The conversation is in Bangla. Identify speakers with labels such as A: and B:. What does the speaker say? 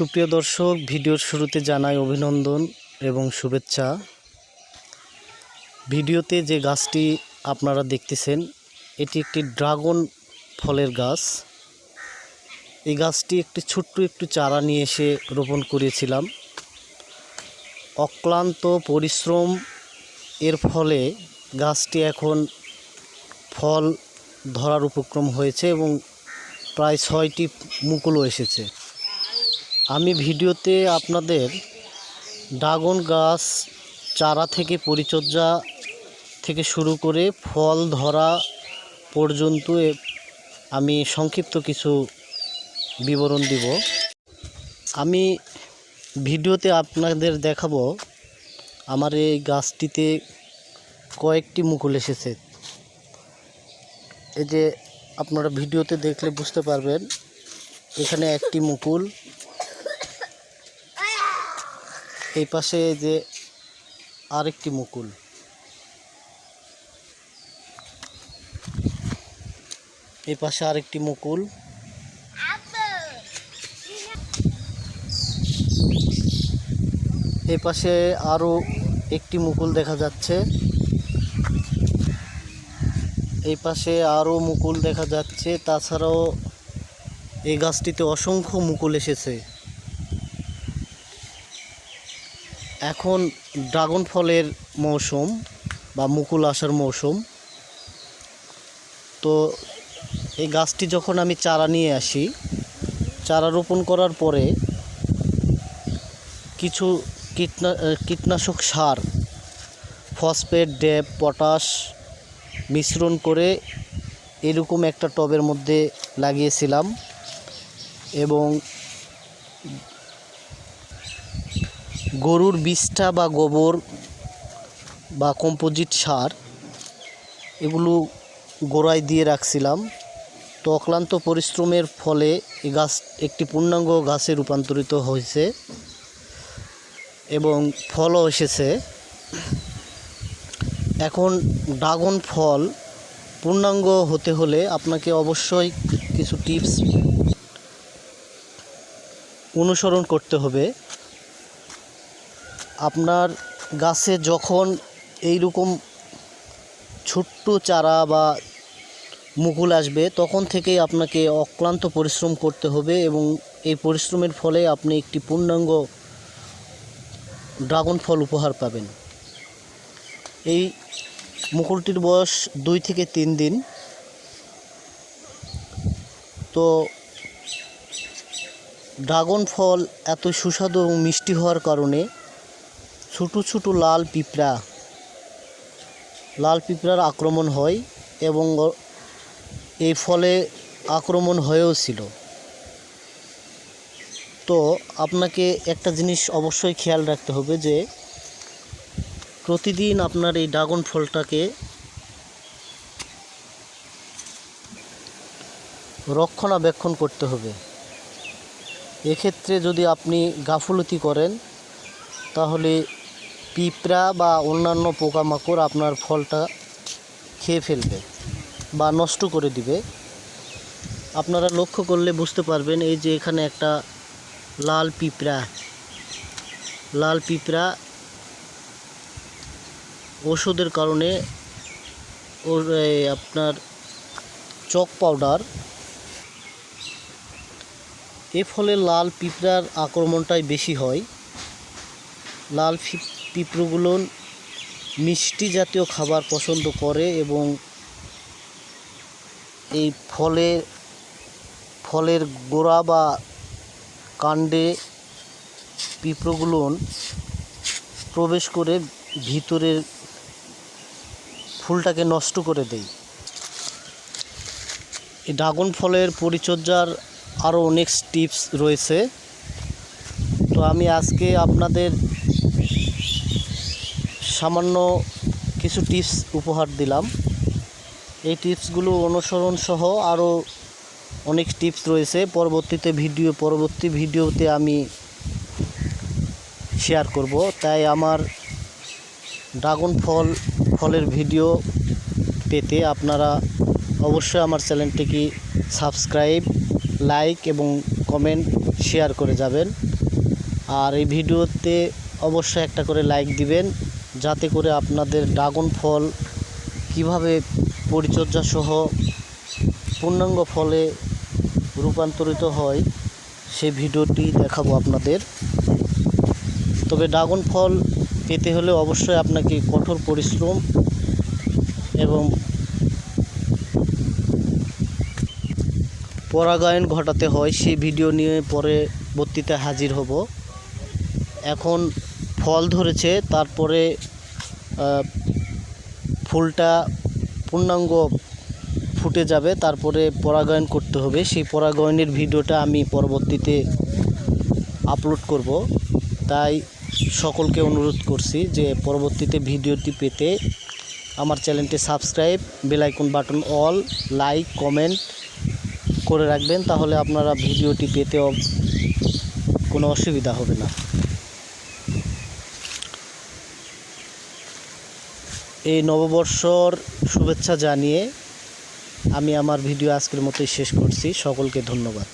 A: সুপ্রিয় দর্শক, ভিডিওর শুরুতে জানাই অভিনন্দন এবং শুভেচ্ছা। ভিডিওতে যে গাছটি আপনারা দেখতেছেন, এটি একটি ড্রাগন ফলের গাছ। এই গাছটি একটি ছোট্ট একটু চারা নিয়ে এসে রোপণ করেছিলাম। অক্লান্ত পরিশ্রম, এর ফলে গাছটি এখন ফল ধরার উপক্রম হয়েছে এবং প্রায় ছয়টি মুকুলও এসেছে। আমি ভিডিওতে আপনাদের ড্রাগন গাছ, চারা থেকে পরিচর্যা থেকে শুরু করে ফল ধরা পর্যন্ত আমি সংক্ষিপ্ত কিছু বিবরণ দিব। আমি ভিডিওতে আপনাদের দেখাবো আমার এই গাছটিতে কয়েকটি মুকুল এসেছে। এই যে আপনারা ভিডিওতে দেখলে বুঝতে পারবেন, এখানে একটি মুকুল এই পাশে যে আরেকটি মুকুল। এই পাশে আরেকটি মুকুল। এই পাশে আরও একটি মুকুল দেখা যাচ্ছে। এই পাশে আরও মুকুল দেখা যাচ্ছে। তাছাড়াও এই গাছটিতে অসংখ্য মুকুল এসেছে। এখন ড্রাগন ফলের মৌসুম বা মুকুল আসার মৌসুম। তো এই গাছটি যখন আমি চারা নিয়ে আসি, চারা রোপণ করার পরে কিছু কীটনা, কীটনাশক সার, ফসফেট ডেপ পটাশ মিশ্রণ করে এরকম একটা টবের মধ্যে লাগিয়েছিলাম এবং গরুর বিষ্ঠা বা গোবর বা কম্পোজিট সার, এগুলো গোড়ায় দিয়ে রাখছিলাম। তো অক্লান্ত পরিশ্রমের ফলে এই গাছ একটি পূর্ণাঙ্গ গাছে রূপান্তরিত হয়েছে এবং ফলও এসেছে। এখন ড্রাগন ফল পূর্ণাঙ্গ হতে হলে আপনাকে অবশ্যই কিছু টিপস অনুসরণ করতে হবে। আপনার গাছে যখন এই রকম ছোট্ট চারা বা মুকুল আসবে, তখন থেকেই আপনাকে অক্লান্ত পরিশ্রম করতে হবে এবং এই পরিশ্রমের ফলে আপনি একটি পূর্ণাঙ্গ ড্রাগন ফল উপহার পাবেন। এই মুকুলটির বয়স দুই থেকে তিন দিন। তো ড্রাগন ফল এত সুস্বাদু এবং মিষ্টি হওয়ার কারণে ছোটো ছোটো লাল পিঁপড়া। লাল পিঁপড়ার আক্রমণ হয় এবং এই ফলে আক্রমণ হয়েও ছিল। তো আপনাকে একটা জিনিস অবশ্যই খেয়াল রাখতে হবে যে, প্রতিদিন আপনার এই ড্রাগন ফলটাকে রক্ষণাবেক্ষণ করতে হবে। এক্ষেত্রে যদি আপনি গাফলতি করেন, তাহলে পিঁপড়া বা অন্যান্য পোকামাকড় আপনার ফলটা খেয়ে ফেলবে বা নষ্ট করে দিবে। আপনারা লক্ষ্য করলে বুঝতে পারবেন এই যে এখানে একটা লাল পিঁপড়া। লাল পিঁপড়া ওষুধের কারণে ওর আপনার চক পাউডার। এ ফলে লাল পিঁপড়ার আক্রমণটাই বেশি হয়। লাল পিঁপড়েগুলো মিষ্টি জাতীয় খাবার পছন্দ করে এবং এই ফলে, ফলের গোড়া বা কাণ্ডে পিঁপড়েগুলো প্রবেশ করে ভিতরের ফুলটাকে নষ্ট করে দেয়। এই ড্রাগন ফলের পরিচর্যার আরও অনেক টিপস রয়েছে। তো আমি আজকে আপনাদের সামান্য কিছু টিপস উপহার দিলাম। এই টিপসগুলো অনুসরণ সহ আরও অনেক টিপস রয়েছে। পরবর্তীতে ভিডিও পরবর্তী ভিডিওতে আমি শেয়ার করব। তাই আমার ড্রাগন ফল ফলের ভিডিও পেতে আপনারা অবশ্যই আমার চ্যানেলটিকে সাবস্ক্রাইব লাইক এবং কমেন্ট শেয়ার করে যাবেন। আর এই ভিডিওতে অবশ্যই একটা করে লাইক দিবেন। যাতে করে আপনাদের ড্রাগন ফল কীভাবে পরিচর্যা সহ পূর্ণাঙ্গ ফলে রূপান্তরিত হয় সেই ভিডিওটি দেখাবো আপনাদের। তবে ড্রাগন ফল পেতে হলে অবশ্যই আপনাকে কঠোর পরিশ্রম এবং পরাগায়ন ঘটাতে হয় সেই ভিডিও নিয়ে পরে পরবর্তীতে হাজির হব। এখন ফল ধরেছে, তারপরে ফুলটা পূর্ণাঙ্গ ফুটে যাবে, তারপরে পরাগায়ন করতে হবে। সেই পরাগায়নের ভিডিওটা আমি পরবর্তীতে আপলোড করব। তাই সকলকে অনুরোধ করছি যে পরবর্তীতে ভিডিওটি পেতে আমার চ্যানেলটি subscribe bell icon button all, like, comment করে রাখবেন, তাহলে আপনারা ভিডিওটি পেতে কোনো অসুবিধা হবে না। এই নববর্ষর শুভেচ্ছা জানিয়ে আমি আমার ভিডিও আজকের মতোই শেষ করছি। সকলকে ধন্যবাদ।